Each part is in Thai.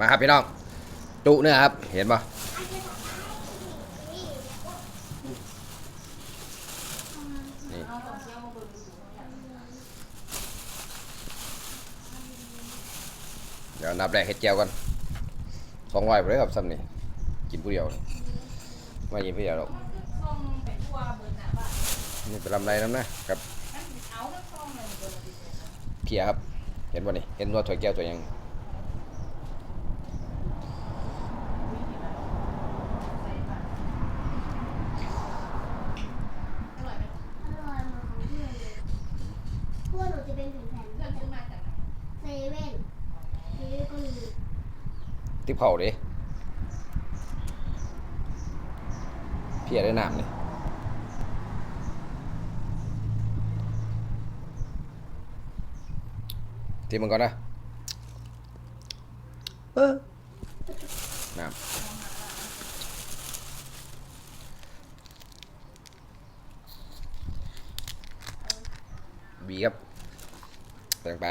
มาครับพี่น้อง จุเนื้อครับ เห็นปะนี่เดี๋ยวนับแรกเฮ็ดแก้วกันสองร้อยไปเลยครับซ้ำนี่กินผู้เดียวไม่กินผู้เดียวหรอกส่งไปทั่เบิดน่ะว่านี่ไปลำไรน้ำนะครับเอาแล้วส่งเลยเบิดละเพียครับ เห็นป่นี่เห็นว่าถ้วยแก้วตัวยัง อร่อยไหม อร่อยเหมือนของเพื่อนเลยพวกหนูจะเป็นถึงแผ่น เพื่อนซื้อมาจากไหน เซเว่นเซเว่นก็มี ติบเข่าดิเพียได้น้ำนี่ทีมันก่อนนะเออน้ำบีครับใส่ลงไป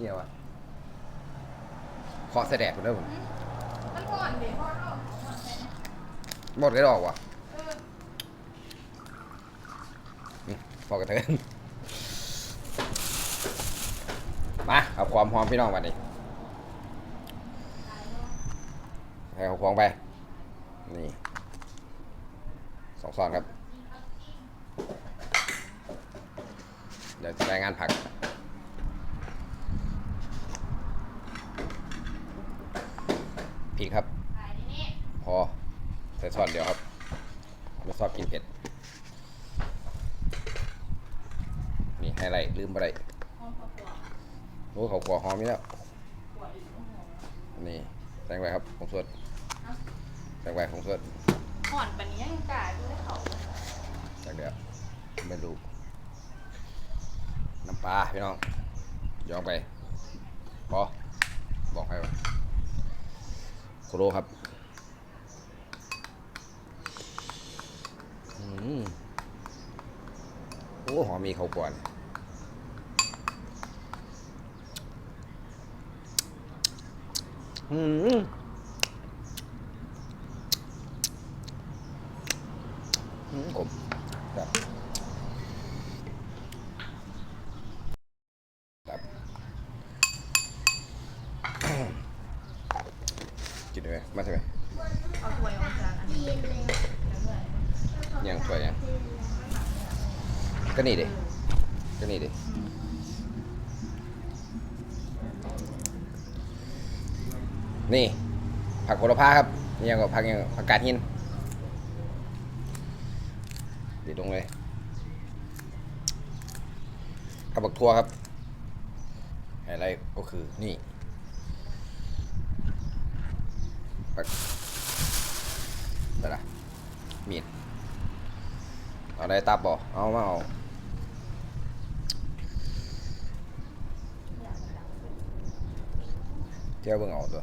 เนี่ยวะขอแสดงคนเด้อผมมันก่อนเดี๋ยวพ่อเราหมดกระดอกว่ะเออนี่พอกระเทินมาเอาความหอมพี่น้องมาดิให้เอาควงไป นี่สองซองครับ เดี๋ยวจะรายงานผัก พริกครับขายในนี่พอใส่ซอสเดียวครับไม่ชอบกินเผ็ดนี่ไฮไลท์ลืมไปได้ห้องครอบครัวโอ้เขากลัวหอมนี่แล้วขวดอีกโอ้โหนี่แตงไว้ครับผงสดแตงไว้ผงสดห่อนปันนี้ยังกล้าดูได้เขาจากเดียวไม่รู้น้ำปลาพี่น้องยองไปพอบอกให้ว่า โครครับอืมโอ้หอมมีเขาวกวนอืมอืมผมครับครับ กินด้วยมาใช่ไหม เอาถ้ว ยังสวยยังก็นี่ดิก็นี่ดินี่ ผักโหระพาครับนี่ยังกับผักยังผักกาดหินดีตรงเลยกับบักทั่วครับไฮไลท์ก็คือนี่ผัก มีดเอาได้ตับบ่เอามาเอาเที่ยวเบิ่งเอาตัว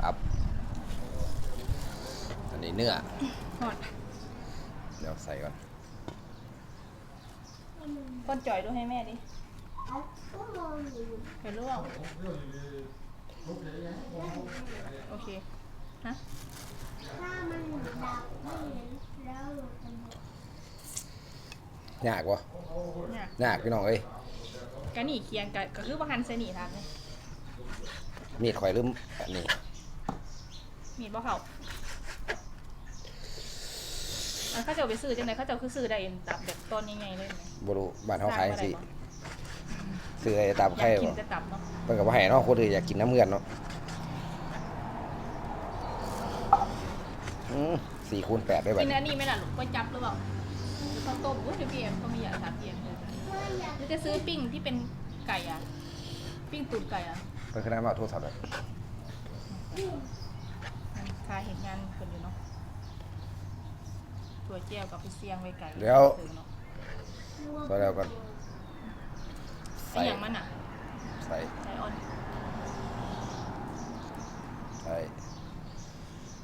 ตับ อันนี้เนื้อห่อนเดี๋ยวใส่ก่อน ก้อนจ่อยดูให้แม่ดิเอาก็มองอยู่เห็นหรือเปล่าโอเค ฮะถ้ามันดับไม่เห็นแล้วหนูจะบอกยากวะเนี่ยยากพี่น้องเอ้ยกะหนี่เคียงกะก็คือว่าหันเสนีทักเลยมีดข่อยลืมอันนี้มีดบ่เขาอันเขาจะเอาไปซื้อจังไดเขาจะเอาคือซื้อได้เอ็นตับแบบต้นใหญ่ๆเลยไหมบ่รู้บ้านเฮาขายจังซี่ซื้อไอ้ตับอยาไข่กกินบ่แต่ตับเนาะเพิ่นก็บ่ให้เนาะคนอื่นอยากกินน้ำเงินเนาะ อืม4คูณ8ได้บัดกินนี้อันนี้ไหม่ล่ะลูกก๋วยจับหรือเปล่าหรือข้าวต้มอุ้ยเดี๋ยวพี่เอ็มเขามีอยากทานพี่เอ็มเลยเพื่ออยากหรือจะซื้อปิ้งที่เป็นไก่อะ ปิ้งตูดไก่อะเพิ่นคือได้มาเอาโทรศัพท์เลยค่าเห็นงานคนอยู่เนาะตัวเจียวกับไปเสียงไว้ไก่เดี๋ยวเนาะใส่แล้วก่อนไอ้อย่างมันอะ ใส่ไก่อ่อนใส่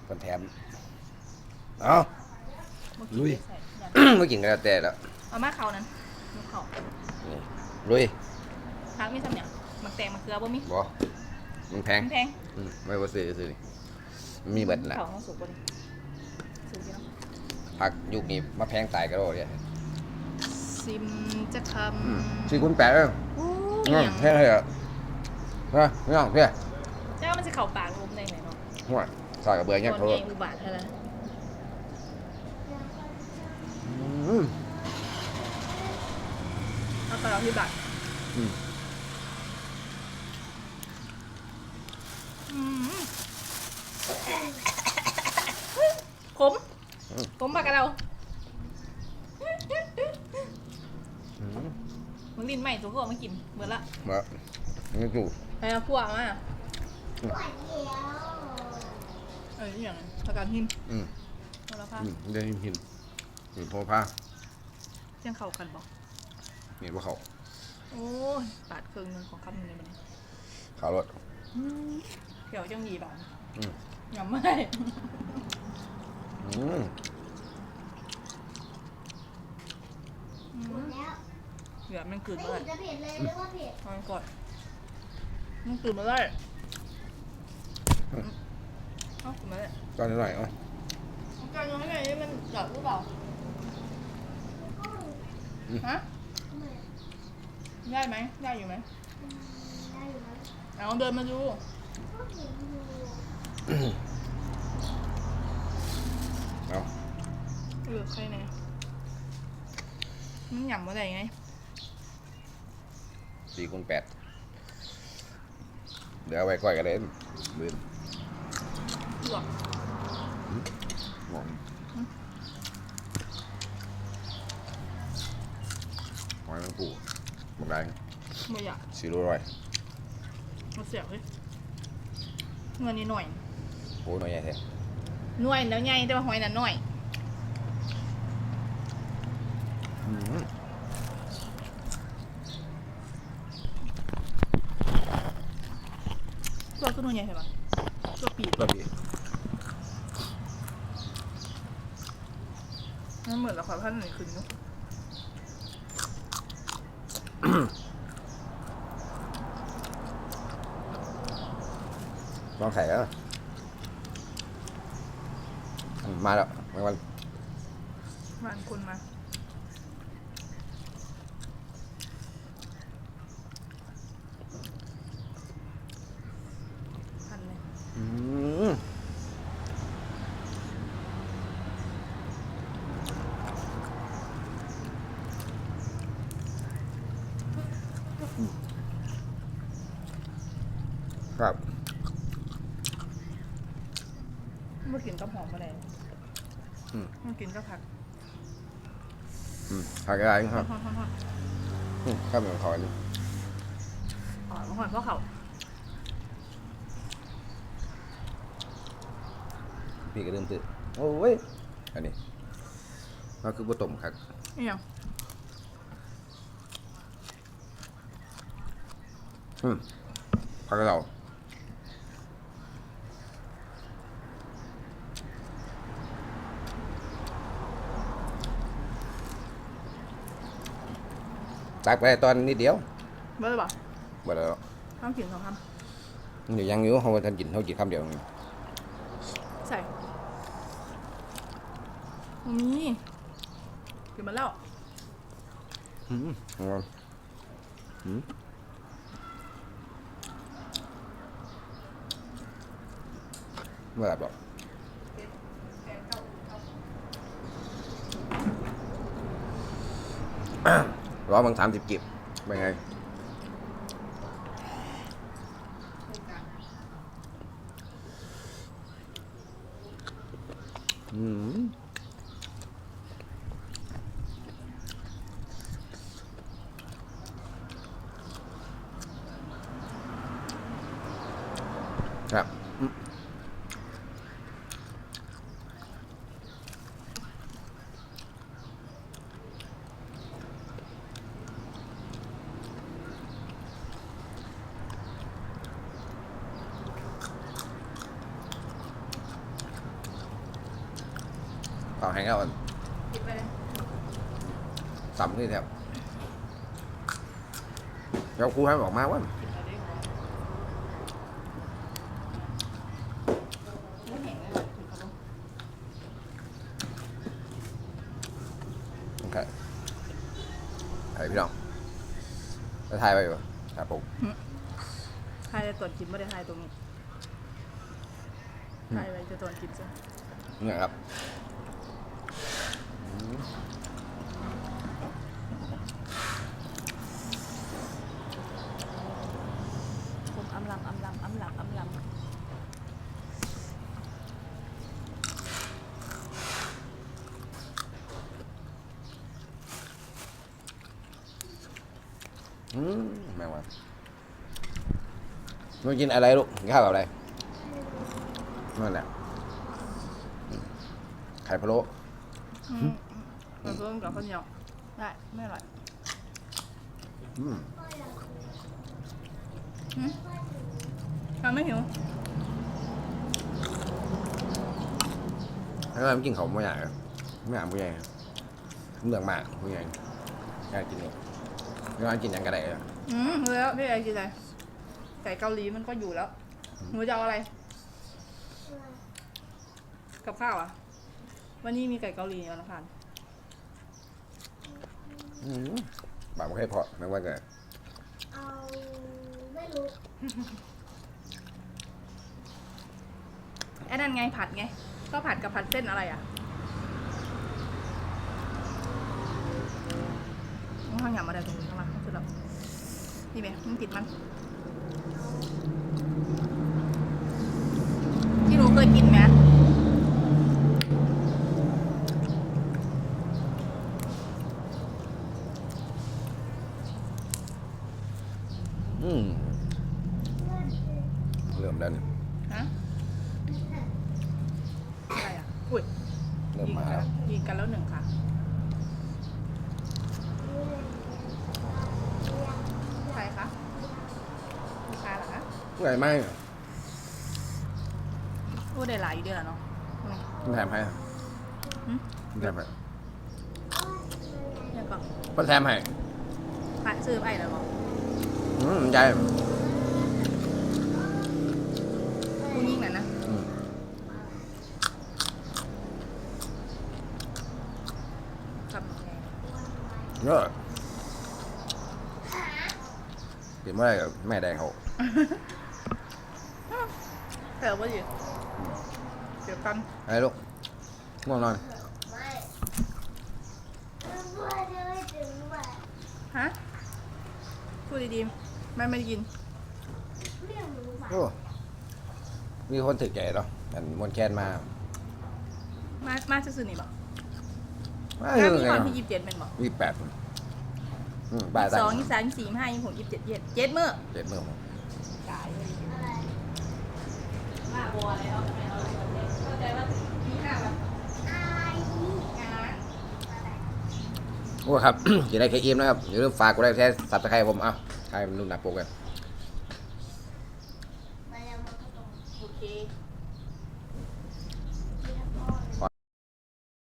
เพิ่นแถม เอาเมื่อกี้ลุยใส่อย่างเมื่อกินก็แล้วแต่แล้วอเอามาเขานั้นนกเขานี่ลุยพักมีทำอย่างมักแตงมักเกลือบ่มีบ่มันแพงมันแพงอืมไม่ว่าซื้อซื้อนี่มันมีเบิดแหละเขาต้องสุกบ่ดิสุกอยู่เนาะผักยุคนี้มาแพงตายก็โดดเนี่ยซิมจะคอืมำสี่คูณแปดเองโอ้อืยมแพงเลยเหรอฮะไม่เอาเพี่ยเจ้ามันจะเข่าปากลมได้ไหนเนาะหัวซอยกับเบื่อตเงี้ยอนเขาใหญ่อุบาทเท่านั้น อืม เอาตลอดที่บัตรอืมอืมขมขมปากกับเราอืมมึงลิ้นใหม่ตัวพวกมากินเหมือนละมานี่ดูไปเอาพวกมาหวานเดียอย่างประกันหินอืม โหระพาอืมเดี๋ยวหิน นหินโพผ้าเที่ยงเข่ากันบอกนี่ว่าเขาโอ้ยปาดครึ่งหนึงของคำหนึงเลยมันขาวรถเขียวจังหยีบานอืมยำไม่ อืมหมดแล้วเหลือมันกลืนไม่มาเห็เลนยจะเผ็ดเลยหรือว่าเผ็ดทอนก่อนมันกลืนมาเลยเอ้ากลืนมาเลยตอนนี้หน่อยเอะการยังไงนี่มันหยอดหรือเปล่า ฮะทำไมได้ไหมได้อยู่ไหมได้อยู่นะเอาเดินมาดูก็เห็นอยู่เอาเออใครเนี่ยมันหยำมาได้ไงสี่คูณแปดเดี๋ยวเอาไปก้อยกันเลยลืมลวก งง หอยแมงปูหมกแดงไม่อยากสี่ร้อยมาเสียบเลยเงินนี่หน่อย โอ้ยหน่อยใหญ่แท้หน่วยแล้วไงแต่ว่าหอยน่ะหน่อยอืมตัวก็หน่วยใหญ่ใช่ปะตัวปีกก็ดีมันเหมือนละครพันหนึ่งคืนเนุ๊กล ไข่แล้วมาแล้วมาวันวานคนมาพันเลยอืมครับ เมื่อกินก็หอมมาเลยอืมเมื่อกินก็ผักอืมผักอะไรคฮอรับนฮอนฮอนฮอนอืมข้าวเหนียวขอนี่หอมฮอนเพราะเขาพี่ก็เริ่มตื่นโอ้ยอันนี้เราคือบ่ต้มครับนี่ยังอืมผักกระเรา ตักไปตอนนิดเดียวเบอร์บอกบ่ได้แล้วต้องกินสองคเดี๋ยวยังอยู่เขาว่าท่านกินเขากินคำเดียวนึงำใส่มันมีกินมาแล้วอืมเอาก่อนอืมเมื่อไหร่บอก ร้อยบางสามสิบกิบเป็นไง อืมครับ ต่อแห้งเอาก่อนกินไปเลยสัมนี่แทบเดี๋ยวครูให้ออกมาว่ากินอะไรได้หรอไม่แห้งเลยว่ะกินเขาบ่โอเคไอ้พี่น้องจะถ่ายไปอยู่ครับผมทายแต่ตอนกินไม่ได้ทายตรงนี้ทายไว้จะตอนกินซะนี่ครับ ผมอำลำอำลำอำลำอำลำอืมแม่งวันมึงกินอะไรลูกกินข้าวกับอะไรนั่นแหละอืมไข่พะโล้ อืม เราเพิ่มกับข้าวเหนียวได้ไม่อร่อยอืมหืมทำไม่หิวถ้าเราไม่กินเขาไม่อยากอะไม่อยากผู้ใหญ่เมืองมากผู้ใหญ่อยากกินเนี่ยไม่ว่ากินหยังก็ได้อะอืมรู้แล้วพี่ไอกินอะไรไก่เกาหลีมันก็อยู่แล้วหนูจะเอาอะไร กับข้าวอะ วันนี้มีไก่เกาหลีวันอังคาร อืมบาปไม่ค่อยพอไม่ว่าไงเอาไม่รู้ไอ้นั่นไงผัดไง ก็ผัดกับผัดเส้นอะไรอะต้องทางหยาบมาได้ตรงนี้ข้างล่างสุดแล้วนี่ไหมมันติดมันที่หนูเคยกินไหม อืมเริ่มแล้วนี่ฮะอะไรอะอุ้ยเริ่มยิงมากันแล้แล้ววยิงกันแล้วหนึ่งค่ะใครคะลูกค้าเหรอคะผู้ใหญ่ไหมโอ้ได้หลายอยู่เด้วยล่ะเนาะอืมมันแถมให้หืมมันแถมให้ยังก่อนมันแถมให้พระซื้อไปแล้วเหรอ อืมใหญ่ผู้ยิ่งน่ะนะอืมทำไงเยอะกินเมื่อไหรกับแม่แดงเขาเธอว่าอยู่เดี๋ยวกันอะไรลูกง่วงนอนไม่ไม่ไม่ถึงว่าฮะพูดดีๆ ไม่ไม่ได้ยิน เรื่องหนูมาโอ้มีคนถึกใจเนาะมันมวนแคนมามามาซื่อๆนี่บอกมาถ้าเรื่องมีไงตอนเนาะที่ยี่สิบเจ็ดเป็นบอกยี่สิบแปดอืมบ่ายสสาองมยี่สิบสามยี่สิบสี่ยี่สิบห้ายี่สิบหกยี่สิบเจ็ดยี่สิบเจ็ดเมื่อเจ็ดเมื่อผมตายเลยอะไรมาบัวอะไรเอาทำไมเอาอะไรเข้าใจว่ามีห้าวันอายงานโอ้ครับอย่าได้แค่อิ่มนะครับอย่าลืมฝากกดไลค์แชร์สับสไครต์ผมเอ้า ใช่มันรุ่นหนักโปกกัน